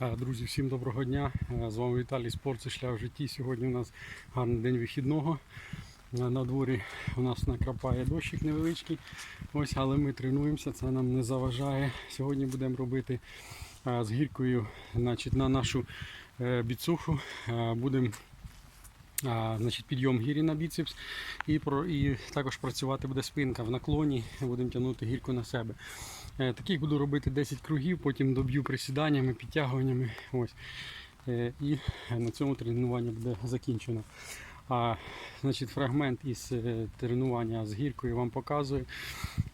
Е, Друзі, всім доброго дня. Е, З вами Віталій Спорт це шлях в житті. Сьогодні у нас гарний день вихідного. Е, На дворі у нас накрапає дощик невеличкий. Ось, але ми тренуємося, це нам не заважає. Сьогодні будемо робити з гіркою значить, на нашу біцуху. Будемо значить, підйом гірі на біцепс і, про, і також працювати буде спинка в наклоні, будемо тягнути гірку на себе. Е, Таких буду робити 10 кругів, потім доб'ю присіданнями, підтягуваннями. Ось. Е, І на цьому тренування буде закінчено. А, значить, фрагмент із е, тренування з гіркою вам показую.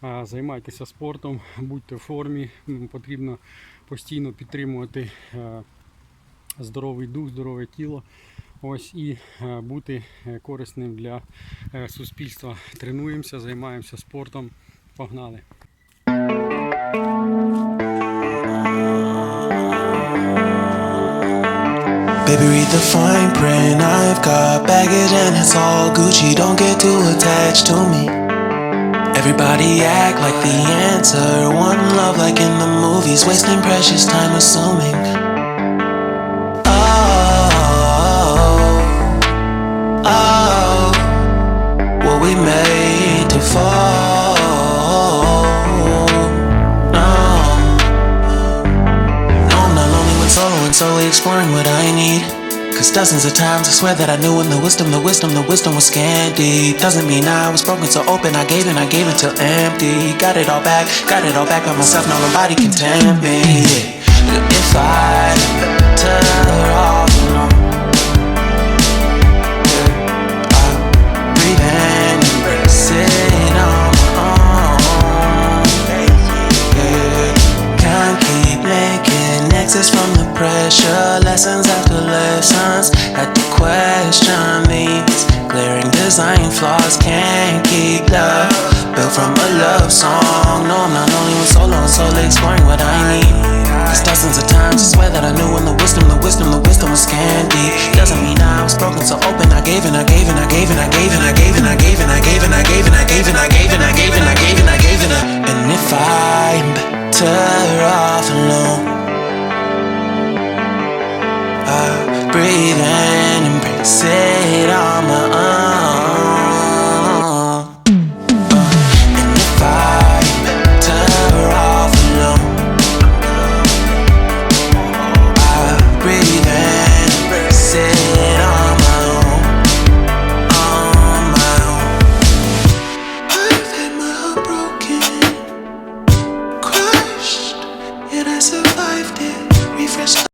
А, Займайтеся спортом, будьте в формі, потрібно постійно підтримувати здоровий дух, здорове тіло. Ось і е, бути е, корисним для е, суспільства. Тренуємося, займаємося спортом. Погнали! Baby, read the fine print. I've got baggage and it's all Gucci. Don't get too attached to me. Everybody act like the answer. One love, like in the movies. Wasting precious time assuming. When solely exploring what I need. Cause dozens of times I swear that I knew in the wisdom, the wisdom, the wisdom was scanty. Doesn't mean I was broken so open, I gave and I gave until empty. Got it all back, got it all back by myself, now nobody can tempt me. If I better question these glaring design flaws. Can't keep love built from a love song. No, I'm not only with solo and solely exploring what I need. Cause dozens of times I swear that I knew when the wisdom, the wisdom, the wisdom was candy. Doesn't mean I was broken so open. I gave and I gave and I gave and I gave and I gave and I gave and I gave and I gave and I gave and I gave and I gave and I gave and I gave and I and if I'm better off alone, I breathe Said on my own. Uh, and if I turn her off alone, I breathe and Said on my own, on my own. I've had my heart broken, crushed, yet I survived it. Refreshed.